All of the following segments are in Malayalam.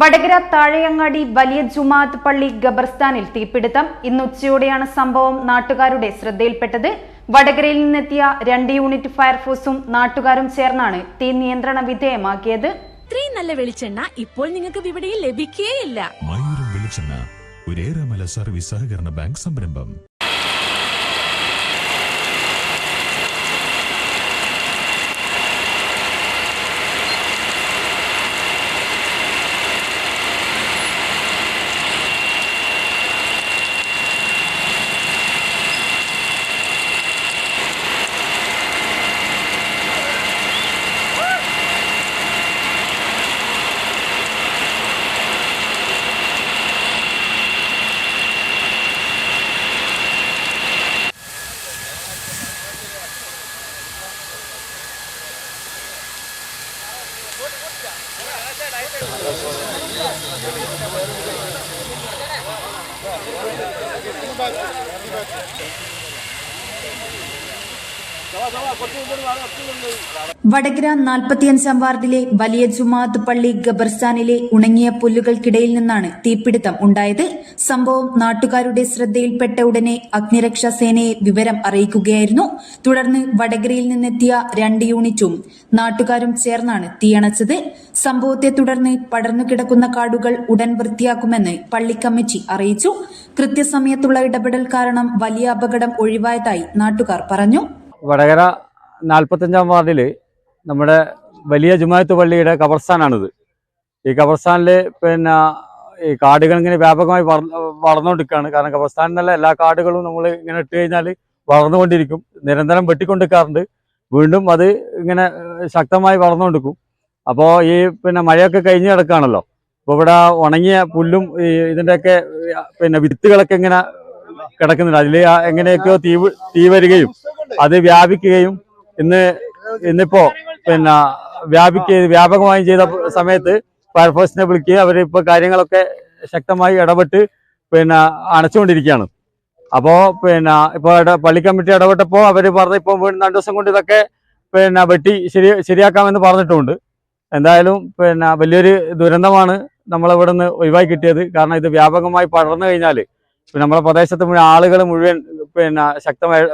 വടകര താഴെയങ്ങാടി വലിയ ജുമാഅത്ത് പള്ളി ഖബർസ്ഥാനിൽ തീപിടുത്തം. ഇന്ന് ഉച്ചയോടെയാണ് സംഭവം നാട്ടുകാരുടെ ശ്രദ്ധയിൽപ്പെട്ടത്. വടകരയിൽ നിന്നെത്തിയ രണ്ട് യൂണിറ്റ് ഫയർഫോഴ്സും നാട്ടുകാരും ചേർന്നാണ് തീ നിയന്ത്രണ വിധേയമാക്കിയത്. ഇത്രയും നല്ല വെളിച്ചെണ്ണ ഇപ്പോൾ നിങ്ങൾക്ക് വിപണിയിൽ ലഭിക്കുകയില്ല മയൂരം വെളിച്ചെണ്ണ ഒരേറെമല സർവീസ് സഹകരണ ബാങ്ക് സംരംഭം. Thank you. വടകര നാൽപ്പത്തിയഞ്ചാം വാർഡിലെ വലിയ ജുമാഅത്ത് പള്ളി ഖബർസ്ഥാനിലെ ഉണങ്ങിയ പുല്ലുകൾക്കിടയിൽ നിന്നാണ് തീപിടുത്തം ഉണ്ടായത്. സംഭവം നാട്ടുകാരുടെ ശ്രദ്ധയിൽപ്പെട്ട ഉടനെ അഗ്നിരക്ഷാ സേനയെ വിവരം അറിയിക്കുകയായിരുന്നു. തുടർന്ന് വടകരയിൽ നിന്നെത്തിയ രണ്ട് യൂണിറ്റും നാട്ടുകാരും ചേർന്നാണ് തീയണച്ചത്. സംഭവത്തെ തുടർന്ന് പടർന്നുകിടക്കുന്ന കാടുകൾ ഉടൻ വൃത്തിയാക്കുമെന്ന് പള്ളി കമ്മിറ്റി അറിയിച്ചു. കൃത്യസമയത്തുള്ള ഇടപെടൽ കാരണം വലിയ അപകടം ഒഴിവായതായി നാട്ടുകാർ പറഞ്ഞു. വടകര നാൽപ്പത്തഞ്ചാം വാർഡിൽ നമ്മുടെ വലിയ ജുമായത്ത് പള്ളിയുടെ കബർസ്ഥാനാണിത്. ഈ കബർസ്ഥാനിൽ പിന്നെ ഈ കാടുകൾ ഇങ്ങനെ വ്യാപകമായി വളർന്ന് വളർന്നുകൊണ്ടിരിക്കുകയാണ്. കാരണം ഖബർസ്ഥാനിലുള്ള എല്ലാ കാടുകളും നമ്മൾ ഇങ്ങനെ ഇട്ട് കഴിഞ്ഞാൽ വളർന്നുകൊണ്ടിരിക്കും. നിരന്തരം വെട്ടിക്കൊണ്ടിരിക്കാറുണ്ട്. വീണ്ടും അത് ഇങ്ങനെ ശക്തമായി വളർന്നുകൊണ്ടിരിക്കും. അപ്പോൾ ഈ പിന്നെ മഴയൊക്കെ കഴിഞ്ഞ് കിടക്കുകയാണല്ലോ. അപ്പോൾ ഇവിടെ ഉണങ്ങിയ പുല്ലും ഈ ഇതിന്റെയൊക്കെ പിന്നെ വിത്തുകളൊക്കെ ഇങ്ങനെ കിടക്കുന്നുണ്ട്. അതിൽ എങ്ങനെയൊക്കെയോ തീ തീ വരികയും അത് വ്യാപിക്കുകയും ഇന്ന് ഇന്നിപ്പോ പിന്നെ വ്യാപിക്ക വ്യാപകമായും ചെയ്ത സമയത്ത് ഫയർഫോഴ്സിനെ വിളിക്കുകയും അവരിപ്പോ കാര്യങ്ങളൊക്കെ ശക്തമായി ഇടപെട്ട് പിന്നെ അണച്ചുകൊണ്ടിരിക്കുകയാണ്. അപ്പോ പിന്നെ ഇപ്പൊ പള്ളി കമ്മിറ്റി ഇടപെട്ടപ്പോ അവർ പറഞ്ഞ ഇപ്പൊ വീണ്ടും രണ്ടു ദിവസം കൊണ്ട് ഇതൊക്കെ പിന്നെ വെട്ടി ശരി ശരിയാക്കാമെന്ന് പറഞ്ഞിട്ടുണ്ട്. എന്തായാലും പിന്നെ വലിയൊരു ദുരന്തമാണ് നമ്മളിവിടെ നിന്ന് ഒഴിവാക്കി കിട്ടിയത്. കാരണം ഇത് വ്യാപകമായി പടർന്നു കഴിഞ്ഞാൽ നമ്മുടെ പ്രദേശത്ത് മുഴുവൻ ആളുകൾ മുഴുവൻ പിന്നെ ശക്തമായി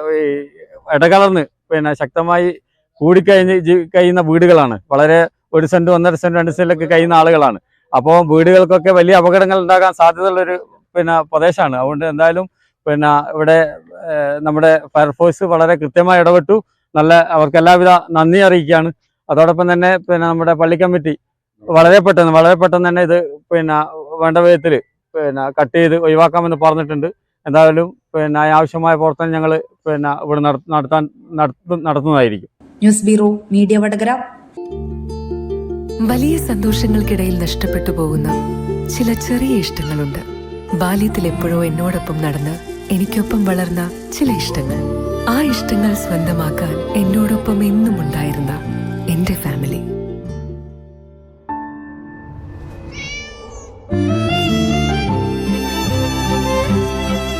ഇടകലർന്ന് പിന്നെ ശക്തമായി കൂടിക്കഴിഞ്ഞ് കഴിയുന്ന വീടുകളാണ്. വളരെ ഒരു സെന്റ് ഒന്നര സെന്റ് രണ്ട് സെന്റിലൊക്കെ കഴിയുന്ന ആളുകളാണ്. അപ്പോൾ വീടുകൾക്കൊക്കെ വലിയ അപകടങ്ങൾ ഉണ്ടാകാൻ സാധ്യതയുള്ളൊരു പിന്നെ പ്രദേശമാണ് അതുകൊണ്ട് എന്തായാലും പിന്നെ ഇവിടെ നമ്മുടെ ഫയർഫോഴ്സ് വളരെ കൃത്യമായി ഇടപെട്ടു. നല്ല അവർക്ക് എല്ലാവിധ നന്ദി അറിയിക്കുകയാണ്. അതോടൊപ്പം തന്നെ പിന്നെ നമ്മുടെ പള്ളി കമ്മിറ്റി വളരെ പെട്ടെന്ന് വളരെ പെട്ടെന്ന് തന്നെ ഇത് പിന്നെ വേണ്ട വിധത്തിൽ പിന്നെ കട്ട് ചെയ്ത് ഒഴിവാക്കാമെന്ന് പറഞ്ഞിട്ടുണ്ട്. എന്തായാലും പിന്നെ ആവശ്യമായ പ്രവർത്തനം ഞങ്ങൾ പിന്നെ ഇവിടെ നട- നടത്താൻ നടത്തുന്നതായിരിക്കും. News bureau media Vadakara. വലിയ സന്തോഷങ്ങൾക്കിടയിൽ നഷ്ടപ്പെട്ടു പോകുന്ന ചില ചെറിയ ഇഷ്ടങ്ങളുണ്ട്. ബാല്യത്തിൽ എപ്പോഴോ എന്നോടൊപ്പം നടന്ന് എനിക്കൊപ്പം വളർന്ന ചില ഇഷ്ടങ്ങൾ. ആ ഇഷ്ടങ്ങൾ സ്വന്തമാക്കാൻ എന്നോടൊപ്പം എന്നും ഉണ്ടായിരുന്ന എന്റെ ഫാമിലി